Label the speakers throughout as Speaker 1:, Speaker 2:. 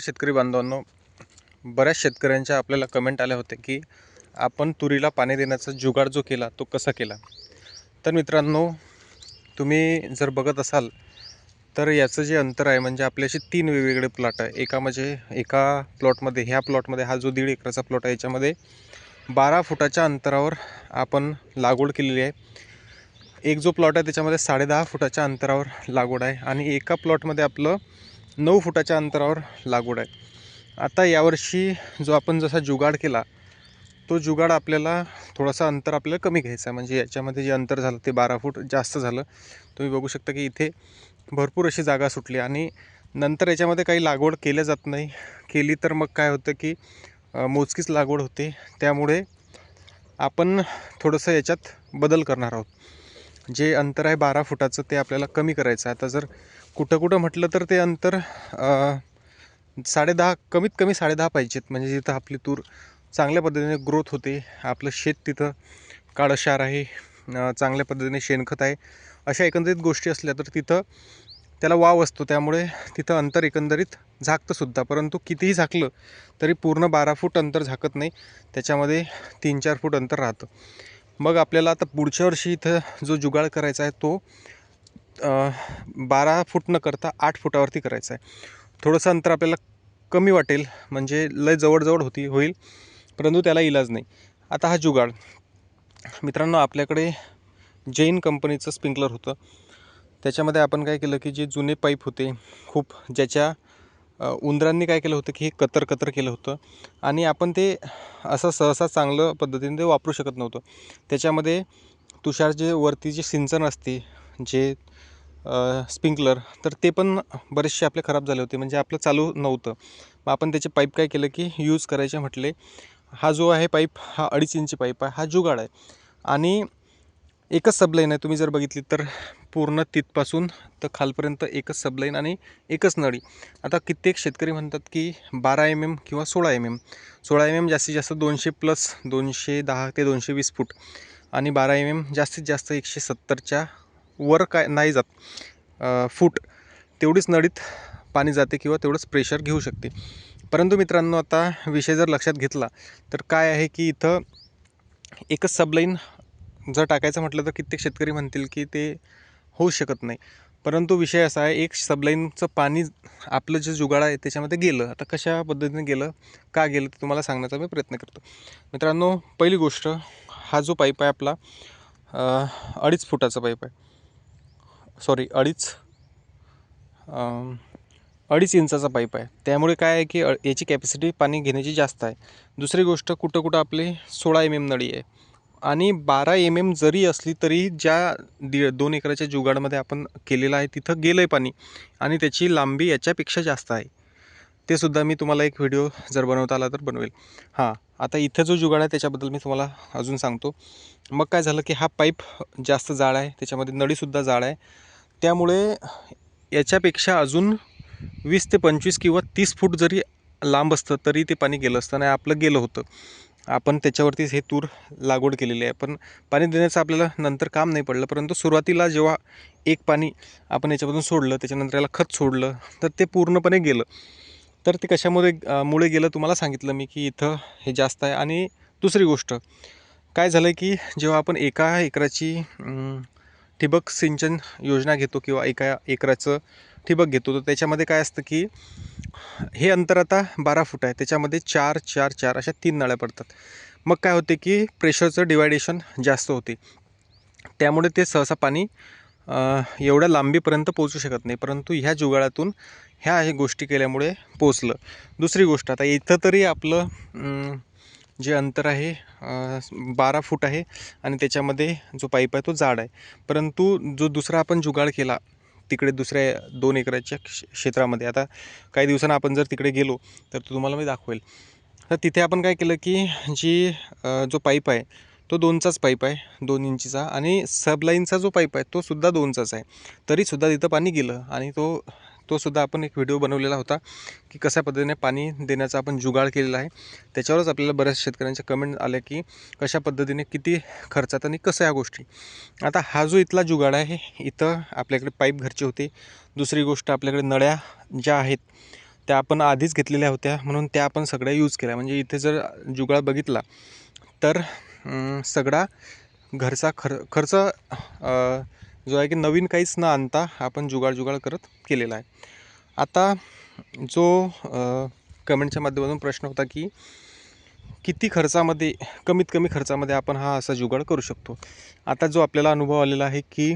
Speaker 1: शेतकरी बांधवांनो. बऱ्याच शेतकऱ्यांच्या आपल्याला कमेंट आल्या होत्या की आपण तुरीला पाणी देण्याचा जुगाड जो केला तो कसा केला? तर मित्रांनो तुम्ही जर बघत असाल तर याचं जे अंतर आहे म्हणजे आपल्याशी तीन वेगवेगळे प्लॉट आहे. एका म्हणजे एका प्लॉटमध्ये ह्या प्लॉटमध्ये हा जो दीड एकराचा प्लॉट आहे याच्यामध्ये बारा फुटाच्या अंतरावर आपण लागवड केलेली आहे. एक जो प्लॉट आहे त्याच्यामध्ये साडेदहा फुटाच्या अंतरावर लागवड आहे. आणि एका प्लॉटमध्ये आपलं नऊ फुटाच्या अंतरावर लागवड आहे. आता यावर्षी जो आपण जसा जुगाड केला तो जुगाड आपल्याला थोडासा अंतर आपल्याला कमी घ्यायचा आहे. म्हणजे याच्यामध्ये जे अंतर झालं ते बारा फूट जास्त झालं. तुम्ही बघू शकता की इथे भरपूर अशी जागा सुटली आणि नंतर याच्यामध्ये काही लागवड केल्या जात नाही. केली तर मग काय होतं की मोजकीच लागवड होते. त्यामुळे आपण थोडंसं याच्यात बदल करणार आहोत. जे अंतर आहे बारा फुटाचं ते आपल्याला कमी करायचं आहे. आता जर कुठं कुठं म्हटलं तर ते अंतर साडेदहा कमीत कमी साडेदहा पाहिजेत. म्हणजे जिथं आपली तूर चांगल्या पद्धतीने ग्रोथ होते आपलं शेत तिथं काळशार आहे चांगल्या पद्धतीने शेणखत आहे अशा एकंदरीत गोष्टी असल्या तर तिथं त्याला वाव असतो. त्यामुळे तिथं अंतर एकंदरीत झाकतंसुद्धा परंतु कितीही झाकलं तरी पूर्ण बारा फूट अंतर झाकत नाही. त्याच्यामध्ये तीन चार फूट अंतर राहतं. मग आपल्याला आता पुढच्या वर्षी इथं जो जुगाड करायचा आहे तो बारा फूट न करता आठ फुटावरती करायचं आहे. थोडंसं अंतर आपल्याला कमी वाटेल म्हणजे लय जवळजवळ होती होईल परंतु त्याला इलाज नाही. आता हा जुगाड. मित्रांनो आपल्याकडे जैन कंपनीचं स्प्रिंकलर होतं. त्याच्यामध्ये आपण काय केलं की जे जुने पाईप होते खूप ज्याच्या उंदरांनी काय केलं होतं की हे कतर कतर केलं होतं. आणि आपण ते असं सहसा चांगलं पद्धतीने ते वापरू शकत नव्हतं. त्याच्यामध्ये तुषार जे वरती जे सिंचन असते जे स्प्रिंकलर तर ते पण बरेचसे आपले खराब झाले होते. म्हणजे आपलं चालू नव्हतं. मग आपण त्याचे पाईप काय केलं की यूज करायचे म्हटले हा जो आहे पाईप हा अडीच इंची पाईप आहे हा जुगाड आहे. आणि एकच सबलाईन आहे तुम्ही जर बघितली तर पूर्ण तिथपासून तर खालपर्यंत एकच सबलाईन आणि एकच नळी. आता कित्येक शेतकरी म्हणतात की बारा एम एम किंवा सोळा एम एम सोळा एम एम जास्तीत जास्त दोनशे प्लस दोनशे दहा ते दोनशे वीस फूट. आणि बारा एम एम जास्तीत जास्त एकशे सत्तरच्या वर काय नाही जात फूट तेवढीच नळीत पाणी जाते किंवा तेवढंच प्रेशर घेऊ शकते. परंतु मित्रांनो आता विषय जर लक्षात घेतला तर काय आहे की इथं एकच सबलाईन जर टाकायचं म्हटलं तर कित्येक शेतकरी म्हणतील की ते होऊ शकत नाही. परंतु विषय असा आहे एक सबलाईनचं पाणी आपलं जे जुगाड आहे त्याच्यामध्ये गेलं. आता कशा पद्धतीने गेलं का गेलं ते तुम्हाला सांगण्याचा मी प्रयत्न करतो. मित्रांनो पहिली गोष्ट हा जो पाईप आहे आपला अडीच फुटाचा पाईप आहे. सॉरी अडीच. अडीच इंचाचा पाईप आहे. त्यामुळे काय आहे की अ- याची कॅपॅसिटी पाणी घेण्याची जास्त आहे. दुसरी गोष्ट कुठं कुठं आपली सोळा एम एम नळी आहे. आणि बारा एम एम जरी असली तरी ज्या दीड दोन एकराच्या जुगाडमध्ये आपण केलेलं आहे तिथं गेलं आहे पाणी. आणि त्याची लांबी याच्यापेक्षा जास्त आहे. ते सुद्धा मी तुम्हाला एक व्हिडिओ जर बनवता आला तर बनवेल. हां आता इथं जो जुगाड आहे त्याच्याबद्दल मी तुम्हाला अजून सांगतो. मग काय झालं की हा पाईप जास्त जाड आहे त्याच्यामध्ये नळीसुद्धा जाड आहे. त्यामुळे याच्यापेक्षा अजून वीस ते पंचवीस किंवा तीस फूट जरी लांब असतं तरी ते पाणी गेलं असतं आणि आपलं गेलं होतं. आपण त्याच्यावरतीच हे तूर लागवड केलेली आहे. पण पाणी देण्याचं आपल्याला नंतर काम नाही पडलं. परंतु सुरुवातीला जेव्हा एक पाणी आपण याच्यामधून सोडलं त्याच्यानंतर याला खत सोडलं तर ते पूर्णपणे गेलं. तर ते कशामुळे मुळे गेलं तुम्हाला सांगितलं मी की इथं हे जास्त आहे. आणि दुसरी गोष्ट काय झालं की जेव्हा आपण एका एकराची ठिबक सिंचन योजना घेतो किंवा एका एकराचं ठिबक घेतो. तर त्याच्यामध्ये काय असतं की हे अंतर आता बारा फूट आहे. त्याच्यामध्ये चार चार चार अशा तीन नळ्या पडतात. मग काय होते की प्रेशरचं डिवायडेशन जास्त होते. त्यामुळे ते सहसा पाणी एवढ्या लांबीपर्यंत पोचू शकत नाही. परंतु ह्या जुगाडातून ह्या हे गोष्टी केल्यामुळे पोचलं दुसरी गोष्ट आता इथं तरी आपलं जे अंतर आहे बारा फूट आहे आणि त्याच्यामध्ये जो पाईप आहे तो जाड आहे. परंतु जो दुसरा आपण जुगाड केला तिकडे दुसऱ्या दोन एकराच्या क्ष- क्षेत्रामध्ये. आता काही दिवसांना आपण जर तिकडे गेलो तर तो तुम्हाला मी दाखवेल. तर तिथे आपण काय केलं की जी जो पाईप आहे तो दोनचाच पाईप आहे दोन इंचीचा. आणि सबलाईनचा जो पाईप आहे तो सुद्धा दोनचाच आहे. तरीसुद्धा तिथं पाणी गेलं आणि तो तोसुद्धा आपण एक व्हिडिओ बनवलेला होता की कशा पद्धतीने पाणी देण्याचा आपण जुगाड केलेला आहे. त्याच्यावरच आपल्याला बऱ्याच शेतकऱ्यांच्या कमेंट आल्या की कशा पद्धतीने किती खर्चात आणि कसं या गोष्टी. आता हा जो इथला जुगाड आहे इथं आपल्याकडे पाईप घरचे होते. दुसरी गोष्ट आपल्याकडे नळ्या ज्या आहेत त्या आपण आधीच घेतलेल्या होत्या. म्हणून त्या आपण सगळ्या यूज केल्या. म्हणजे इथे जर जुगाड बघितला तर सगळा घरचा खर खर्च जो आहे की नवीन काहीच न आणता आपण जुगाड जुगाड करत केलेला आहे. आता जो कमेंटच्या माध्यमातून प्रश्न होता की किती खर्चामध्ये कमीत कमी खर्चामध्ये आपण हा असा जुगाड करू शकतो? आता जो आपल्याला अनुभव आलेला आहे की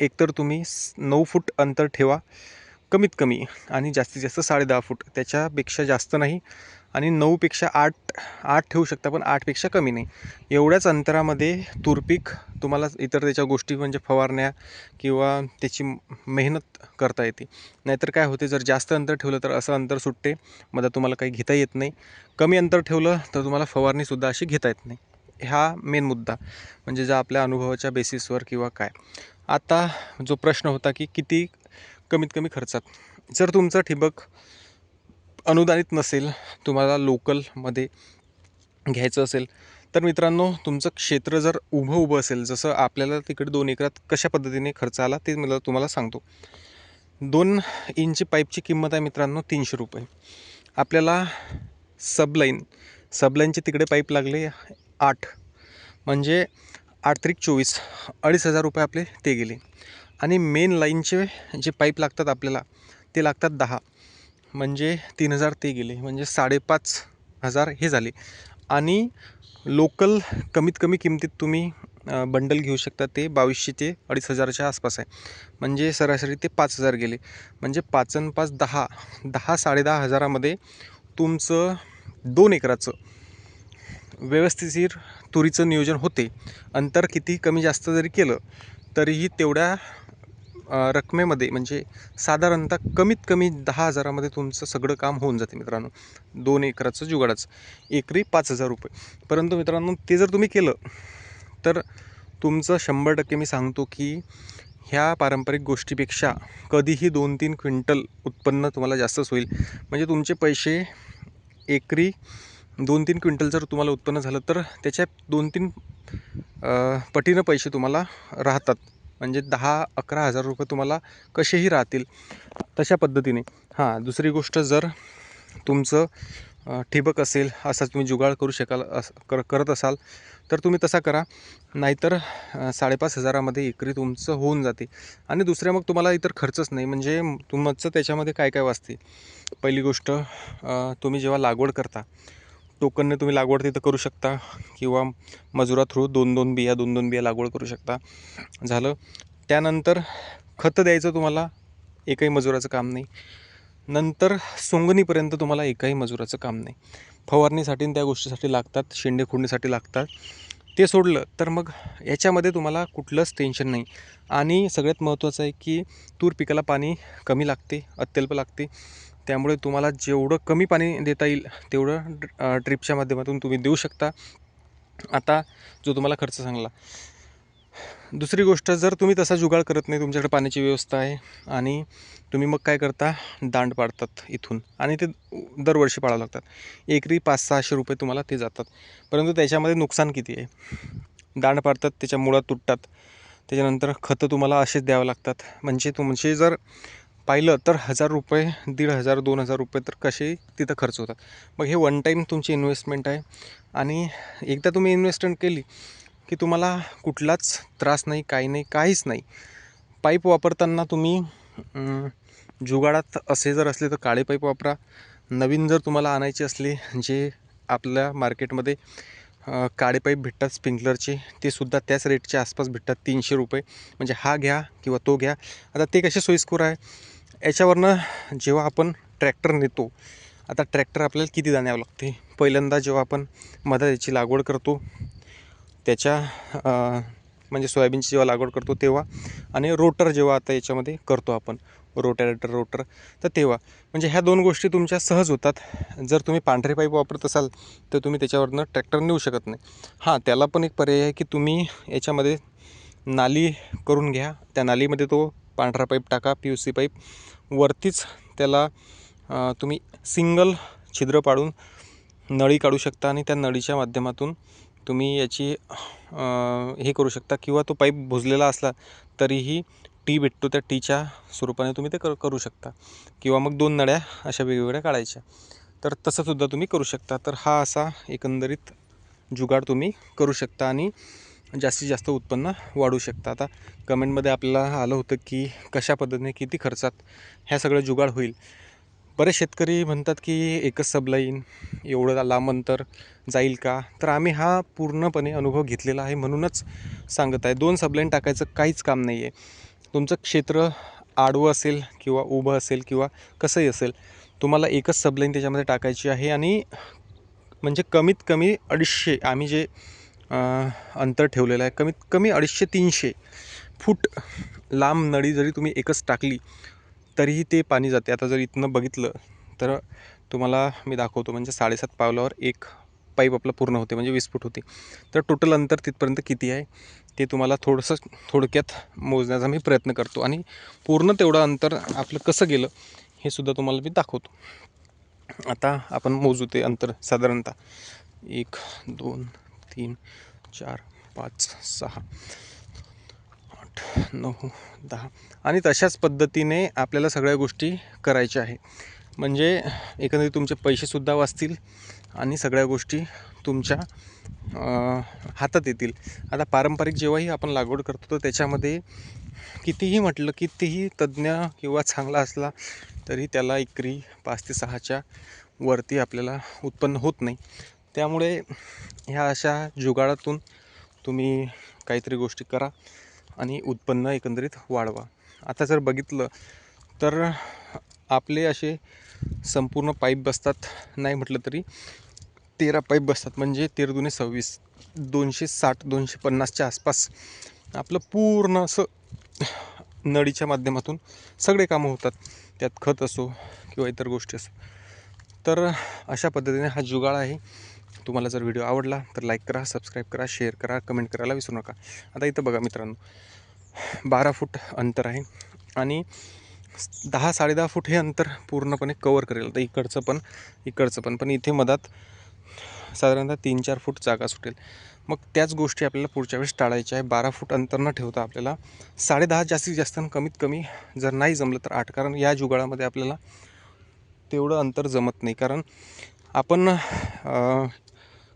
Speaker 1: एकतर तुम्ही नऊ फूट अंतर ठेवा कमीत कमी आणि जास्तीत जास्त साडे दहा फूट त्याच्यापेक्षा जास्त नाही. आणि नऊपेक्षा आठ आठ ठेवू शकता पण आठपेक्षा कमी नाही. एवढ्याच अंतरामध्ये तुरपीक तुम्हाला इतर त्याच्या गोष्टी म्हणजे फवारण्या किंवा त्याची मेहनत करता येते. नाहीतर काय होते जर जास्त अंतर ठेवलं तर असं अंतर सुटते. मग तुम्हाला काही घेता येत नाही. कमी अंतर ठेवलं तर तुम्हाला फवारणीसुद्धा अशी घेता येत नाही. हा मेन मुद्दा. म्हणजे ज्या आपल्या अनुभवाच्या बेसिसवर किंवा काय. आता जो प्रश्न होता की किती कमीत कमी खर्चात. जर तुमचं ठिबक अनुदानित नसेल तुम्हाला लोकलमध्ये घ्यायचं असेल तर मित्रांनो तुमचं क्षेत्र जर उभं उभं असेल जसं आपल्याला तिकडे दोन एकरात कशा पद्धतीने खर्च आला ते मला तुम्हाला सांगतो. दोन इंच पाईपची किंमत आहे मित्रांनो तीनशे रुपये. आपल्याला सबलाईन सबलाईनचे तिकडे पाईप लागले आठ. म्हणजे आठ त्रिक चोवीस अडीच हजार रुपये आपले ते गेले. आणि मेन लाईनचे जे पाईप लागतात आपल्याला ते लागतात दहा. म्हणजे तीन हजार ते गेले म्हणजे साडेपाच हजार हे झाले. आणि लोकल कमीत कमी किमतीत तुम्ही बंडल घेऊ शकता ते बावीसशे ते अडीच हजाराच्या आसपास आहे. म्हणजे सरासरी ते पाच हजार गेले. म्हणजे पाच आणि पाच दहा दहा साडेदहा हजारामध्ये तुमचं दोन एकराचं व्यवस्थितशीर तुरीचं नियोजन होते. अंतर किती कमी जास्त जरी केलं तरीही तेवढ्या रकमेमध्ये म्हणजे साधारणतः कमीत कमी दहा हजारामध्ये तुमचं सगळं काम होऊन जाते मित्रांनो. दोन एकराचं जुगाडाचं. एकरी पाच हजार रुपये. परंतु मित्रांनो ते जर तुम्ही केलं तर तुमचं शंभर टक्के मी सांगतो की ह्या पारंपरिक गोष्टीपेक्षा कधीही दोन तीन क्विंटल उत्पन्न तुम्हाला जास्तच होईल. म्हणजे तुमचे पैसे एकरी दोन तीन क्विंटल जर तुम्हाला उत्पन्न झालं तर त्याच्या दोन तीन पटीनं पैसे तुम्हाला राहतात. म्हणजे दहा अकरा हजार रुपये तुम्हाला कसेही राहतील तशा पद्धतीने. हां दुसरी गोष्ट जर तुमचं ठिबक असेल असा तुम्ही जुगाड करू शकाल अस कर करत असाल तर तुम्ही तसा करा. नाहीतर साडेपाच हजारामध्ये एकरी तुमचं होऊन जाते. आणि दुसऱ्या मग तुम्हाला इतर खर्चच नाही. म्हणजे तुमचं त्याच्यामध्ये काय काय वाचते? पहिली गोष्ट तुम्ही जेव्हा लागवड करता टोकनने तुम्ही लागवड तिथं करू शकता किंवा मजुरा थ्रू दोन दोन बिया दोन दोन बिया लागवड करू शकता. झालं. त्यानंतर खतं द्यायचं तुम्हाला एकही मजुराचं काम नाही. नंतर सोंगणीपर्यंत तुम्हाला एकाही मजुराचं काम नाही. फवारणीसाठी त्या गोष्टीसाठी लागतात शेंडे खुडणीसाठी लागतात. ते सोडलं तर मग याच्यामध्ये तुम्हाला कुठलंच टेन्शन नाही. आणि सगळ्यात महत्त्वाचं आहे की तूर पिकाला पाणी कमी लागते अत्यल्प लागते. त्यामुळे तुम्हाला जेवढं कमी पाणी देता येईल तेवढं ड्र- ड्रिपच्या माध्यमातून तुम्ही देऊ शकता. आता जो तुम्हाला खर्च सांगला. दुसरी गोष्ट जर तुम्ही तसा जुगाड करत नाही तुमच्याकडे पाण्याची व्यवस्था आहे आणि तुम्ही मग काय करता? दांड पाडतात इथून आणि ते दरवर्षी पाळावं लागतात. एकरी पाच सहाशे रुपये तुम्हाला ते जातात. परंतु त्याच्यामध्ये नुकसान किती आहे? दांड पाडतात त्याच्या मुळात तुटतात. त्याच्यानंतर खतं तुम्हाला असेच द्यावं लागतात. म्हणजे तुमचे जर पाहिलं तर हजार रुपये दीड हजार दोन हजार रुपये तर कसे तिथं खर्च होतात. मग हे वन टाईम तुमची इन्व्हेस्टमेंट आहे. आणि एकदा तुम्ही इन्व्हेस्टमेंट केली की तुम्हाला कुठलाच त्रास नाही काही नाही काहीच नाही. पाईप वापरताना तुम्ही जुगाडात असे जर असले तर काळे पाईप वापरा. नवीन जर तुम्हाला आणायचे असले जे आपल्या मार्केटमध्ये काळे पाईप भेटतात स्प्रिंकलरचे ते सुद्धा त्याच रेटच्या आसपास भेटतात तीनशे रुपये. म्हणजे हा घ्या किंवा तो घ्या. आता ते कसे सोयीस्कर आहे? याच्यावरनं जेव्हा आपण ट्रॅक्टर नेतो आता ट्रॅक्टर आपल्याला किती दाण्यावं लागते? पहिल्यांदा जेव्हा आपण मधाची लागवड करतो त्याच्या म्हणजे सोयाबीनची जेव्हा लागवड करतो तेव्हा आणि रोटर जेव्हा आता याच्यामध्ये करतो आपण रोटॅरेटर रोटर तर तेव्हा. म्हणजे ह्या दोन गोष्टी तुमच्या सहज होतात. जर तुम्ही पांढरे पाईप वापरत असाल तर तुम्ही त्याच्यावरनं ट्रॅक्टर नेऊ शकत नाही. हां त्याला पण एक पर्याय आहे की तुम्ही याच्यामध्ये नाली करून घ्या. त्या नालीमध्ये तो पांढरा पाईप टाका पी यू सी पाईप. वरतीच त्याला तुम्ही सिंगल छिद्र पाडून नळी काढू शकता आणि त्या नळीच्या माध्यमातून तुम्ही याची हे करू शकता किंवा तो पाईप भुजलेला असला तरीही टी भेटतो त्या टीच्या स्वरूपाने तुम्ही ते कर करू शकता. किंवा मग दोन नळ्या अशा वेगवेगळ्या काढायच्या. तर तसंसुद्धा तुम्ही करू शकता. तर हा असा एकंदरीत जुगाड तुम्ही करू शकता आणि जास्तीत जास्त उत्पन्न वाढू शकतं. आता कमेंटमध्ये आपल्याला आलं होतं की कशा पद्धतीने किती खर्चात ह्या सगळं जुगाड होईल. बरेच शेतकरी म्हणतात की एकच सबलाईन एवढं लांब अंतर जाईल का? तर आम्ही हा पूर्णपणे अनुभव घेतलेला आहे म्हणूनच सांगत आहे. दोन सबलाईन टाकायचं काहीच काम नाही आहे तुमचं क्षेत्र आडवं असेल किंवा उभं असेल किंवा कसंही असेल तुम्हाला एकच सबलाईन त्याच्यामध्ये टाकायची आहे आणि म्हणजे कमीत कमी अडीचशे आम्ही जे अंतर ठेवलेलं आहे. कमीत कमी अडीचशे तीनशे फूट लांब नळी जरी तुम्ही एकच टाकली तरीही ते पाणी जाते. आता जर इथनं बघितलं तर तुम्हाला मी दाखवतो म्हणजे साडेसात पावलावर एक पाईप आपलं पूर्ण होते म्हणजे वीस फूट होते. तर टोटल अंतर तिथपर्यंत किती आहे ते तुम्हाला थोडंसं थोडक्यात मोजण्याचा मी प्रयत्न करतो. आणि पूर्ण तेवढं अंतर आपलं कसं गेलं हे सुद्धा तुम्हाला मी दाखवतो. आता आपण मोजू ते अंतर साधारणतः एक दोन तीन चार पाच सहा आठ नऊ दहा. आणि तशाच पद्धतीने आपल्याला सगळ्या गोष्टी करायच्या आहे. म्हणजे एकंदरीत तुमचे पैसेसुद्धा वाचतील आणि सगळ्या गोष्टी तुमच्या हातात येतील. आता पारंपरिक जेव्हाही आपण लागवड करतो तर त्याच्यामध्ये कितीही म्हटलं कितीही तज्ज्ञ किंवा चांगला असला तरी त्याला एकरी पाच ते सहाच्या वरती आपल्याला उत्पन्न होत नाही. त्यामुळे ह्या अशा जुगाडातून तुम्ही काहीतरी गोष्टी करा आणि उत्पन्न एकंदरीत वाढवा. आता जर बघितलं तर आपले असे संपूर्ण पाईप बसतात नाही म्हटलं तरी तेरा पाईप बसतात म्हणजे तेरा दुने सव्वीस दोनशे साठ दोनशे पन्नासच्या आसपास आपलं पूर्ण असं नळीच्या माध्यमातून सगळे कामं होतात. त्यात खत असो किंवा इतर गोष्टी असो. तर अशा पद्धतीने हा जुगाळ आहे. तुम्हाला जर व्हिडिओ आवडला तर लाईक करा सबस्क्राईब करा शेअर करा कमेंट करायला विसरू नका. आता इथं बघा मित्रांनो बारा फूट अंतर आहे आणि दहा साडेदहा फूट हे अंतर पूर्णपणे कवर करेल. तर इकडचं पण इकडचं पण पण इथे मधात साधारणतः तीन चार फूट जागा सुटेल. मग त्याच गोष्टी आपल्याला पुढच्या वेळेस टाळायच्या आहे. बारा फूट अंतर न ठेवता आपल्याला साडेदहा जास्तीत जास्त आणि कमीत कमी जर नाही जमलं तर आठ. कारण या जुगाडामध्ये आपल्याला तेवढं अंतर जमत नाही. कारण आपण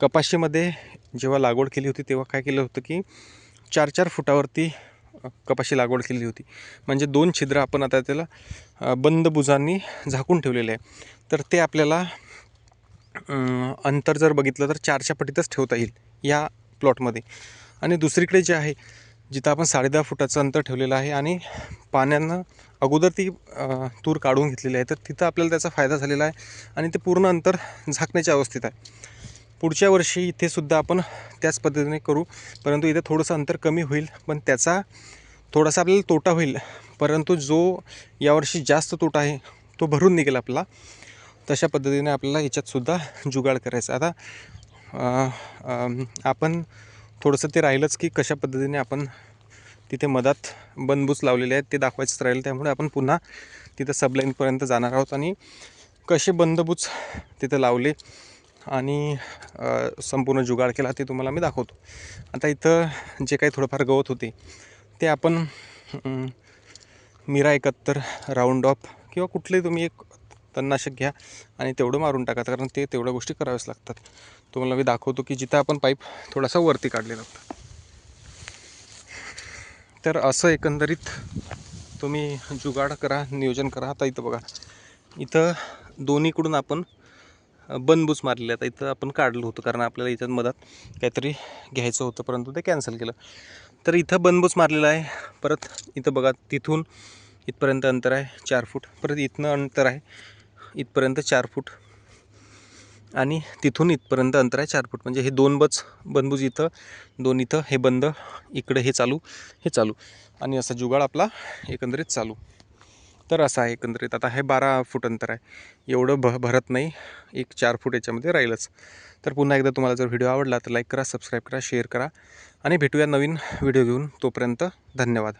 Speaker 1: कपाशीमध्ये जेव्हा लागवड केली होती तेव्हा काय केलं होतं की चार चार फुटावरती कपाशी लागवड केली होती. म्हणजे दोन छिद्र आपण आता त्याला बंद बुजांनी झाकून ठेवलेले आहे तर ते आपल्याला अंतर जर बघितलं तर चारच्या पटीतच ठेवता येईल या प्लॉटमध्ये. आणि दुसरीकडे जे आहे जिथं आपण साडेदहा फुटाचं अंतर ठेवलेलं आहे आणि पाण्यानं अगोदर ती तूर काढून घेतलेली आहे तर तिथं आपल्याला त्याचा फायदा झालेला आहे आणि ते पूर्ण अंतर झाकण्याच्या अवस्थेत आहे. पुढच्या वर्षी इथे सुद्धा आपण त्याच पद्धतीने करू. परंतु इथे थोडंसं अंतर कमी होईल पण त्याचा थोडासा आपल्याला तोटा होईल. परंतु जो यावर्षी जास्त तोटा आहे तो भरून निघेल आपला. तशा पद्धतीने आपल्याला याच्यातसुद्धा जुगाड करायचा. आता आपण थोडंसं ते राहिलंच की कशा पद्धतीने आपण तिथे मधात बनबूच लावलेले आहेत ते दाखवायचंच राहील. त्यामुळे आपण पुन्हा तिथं सबलाईनपर्यंत जाणार आहोत आणि कसे बंदबूच तिथं लावले आणि संपूर्ण जुगाड केला ते तुम्हाला मी दाखवतो. आता इथं जे काही थोडंफार गवत होते ते आपण मिरा एकाहत्तर राऊंड ऑफ किंवा कुठलेही तुम्ही एक तणनाशक घ्या आणि तेवढं मारून टाका कारण ते तेवढ्या गोष्टी कराव्याच लागतात. तुम्हाला मी दाखवतो की जिथं आपण पाईप थोडासा वरती काढलेला होता. तर असं एकंदरीत तुम्ही जुगाड करा नियोजन करा. आता इथं बघा इथं दोन्हीकडून आपण बनबूच मारलेले आता इथं आपण काढलं होतं कारण आपल्याला इथं मधात काहीतरी घ्यायचं होतं परंतु ते कॅन्सल केलं. तर इथं बनबूच मारलेलं आहे. परत इथं बघा तिथून इथपर्यंत अंतर आहे चार फूट. परत इथनं अंतर आहे इथपर्यंत चार फूट. आणि तिथून इथपर्यंत अंतर आहे चार फूट. म्हणजे हे दोन बच बनबूज इथं दोन इथं हे बंद इकडे हे चालू हे चालू. आणि असा जुगाड आपला एकंदरीत चालू. तर असं आहे एकंदरीत. आता हे बारा फूट अंतर आहे. एवढं भ भरत नाही. एक चार फूट याच्यामध्ये राहीलच. तर पुन्हा एकदा तुम्हाला जर व्हिडिओ आवडला तर लाईक करा सबस्क्राईब करा शेअर करा आणि भेटूया नवीन व्हिडिओ घेऊन. तोपर्यंत धन्यवाद.